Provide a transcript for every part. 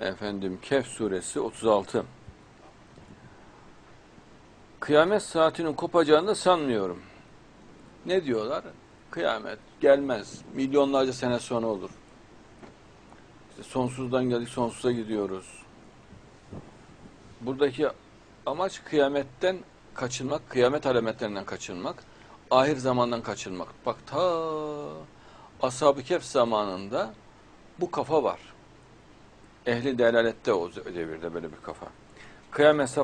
Efendim Kehf suresi 36. Kıyamet saatinin kopacağını da sanmıyorum. Ne diyorlar? Kıyamet gelmez. Milyonlarca sene sonra olur. İşte sonsuzdan geldik sonsuza gidiyoruz. Buradaki amaç kıyametten kaçınmak, kıyamet alametlerinden kaçınmak, ahir zamandan kaçınmak. Bak ta Ashab-ı Kehf zamanında bu kafa var. Ehli delalette o devirde böyle bir kafa. Kıyamet e,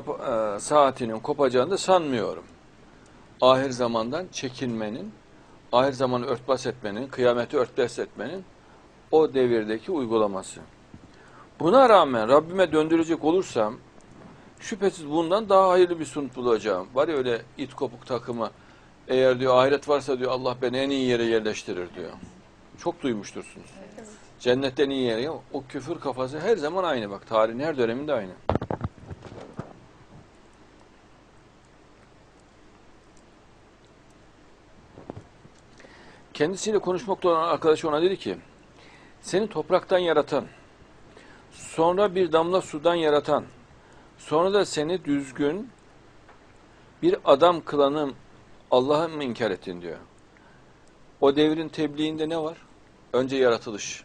saatinin kopacağını da sanmıyorum. Ahir zamandan çekinmenin, ahir zamanı örtbas etmenin, kıyameti örtbas etmenin o devirdeki uygulaması. Buna rağmen Rabbime döndürecek olursam şüphesiz bundan daha hayırlı bir sunut bulacağım. Var ya öyle it kopuk takımı eğer diyor ahiret varsa diyor Allah beni en iyi yere yerleştirir diyor. Çok duymuştursunuz. Cennetten iyi yere. O küfür kafası her zaman aynı bak. Tarihin her döneminde aynı. Kendisiyle konuşmakta olan arkadaşı ona dedi ki seni topraktan yaratan, sonra bir damla sudan yaratan, sonra da seni düzgün bir adam kılanım Allah'a mı inkar ettin diyor. O devrin tebliğinde ne var? Önce yaratılış.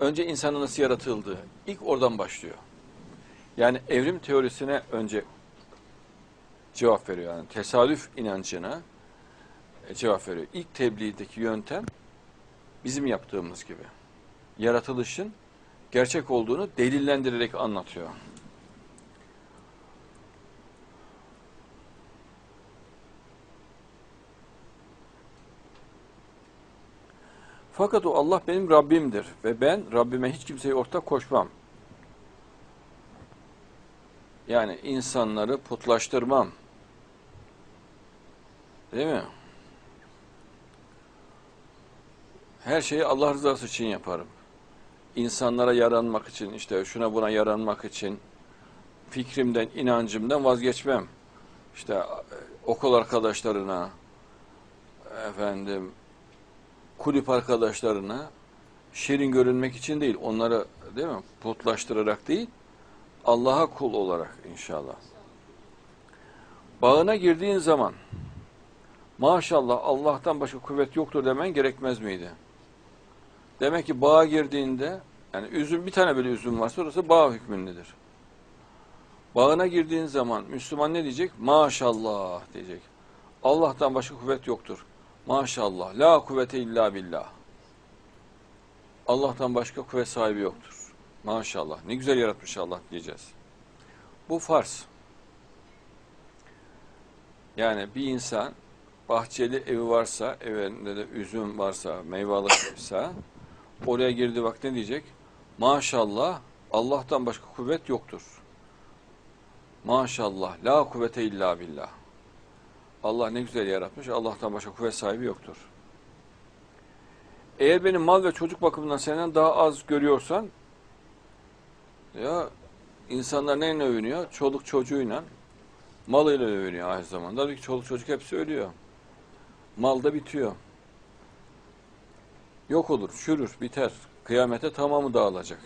Önce insanın nasıl yaratıldığı. İlk oradan başlıyor. Yani evrim teorisine önce cevap veriyor. Yani tesadüf inancına e, cevap veriyor. İlk tebliğdeki yöntem bizim yaptığımız gibi. Yaratılışın gerçek olduğunu delillendirerek anlatıyor. Fakat o Allah benim Rabbimdir ve ben Rabbime hiç kimseye ortak koşmam. Yani insanları putlaştırmam. Değil mi? Her şeyi Allah rızası için yaparım. İnsanlara yaranmak için, işte şuna buna yaranmak için fikrimden, inancımdan vazgeçmem. İşte e, okul arkadaşlarına, efendim, kulüp arkadaşlarına şirin görünmek için değil, onları değil mi putlaştırarak değil, Allah'a kul olarak inşallah. Bağına girdiğin zaman maşallah Allah'tan başka kuvvet yoktur demen gerekmez miydi? Demek ki bağa girdiğinde yani üzüm bir tane böyle üzüm varsa orası bağ hükmündedir. Bağına girdiğin zaman Müslüman ne diyecek? Maşallah diyecek. Allah'tan başka kuvvet yoktur. Maşallah. La kuvvete illa billah. Allah'tan başka kuvvet sahibi yoktur. Maşallah. Ne güzel yaratmış Allah diyeceğiz. Bu farz. Yani bir insan bahçeli evi varsa, evinde de üzüm varsa, meyve alırsa oraya girdiği vakit ne diyecek? Maşallah Allah'tan başka kuvvet yoktur. Maşallah la kuvvete illa billah. Allah ne güzel yaratmış. Allah'tan başka kuvvet sahibi yoktur. Eğer benim mal ve çocuk bakımından senden daha az görüyorsan ya insanlar neyle övünüyor? Çoluk çocuğuyla malıyla övünüyor aynı zamanda. Tabii ki çoluk çocuk hepsi ölüyor. Mal da bitiyor. Yok olur, çürür, biter. Kıyamete tamamı dağılacak.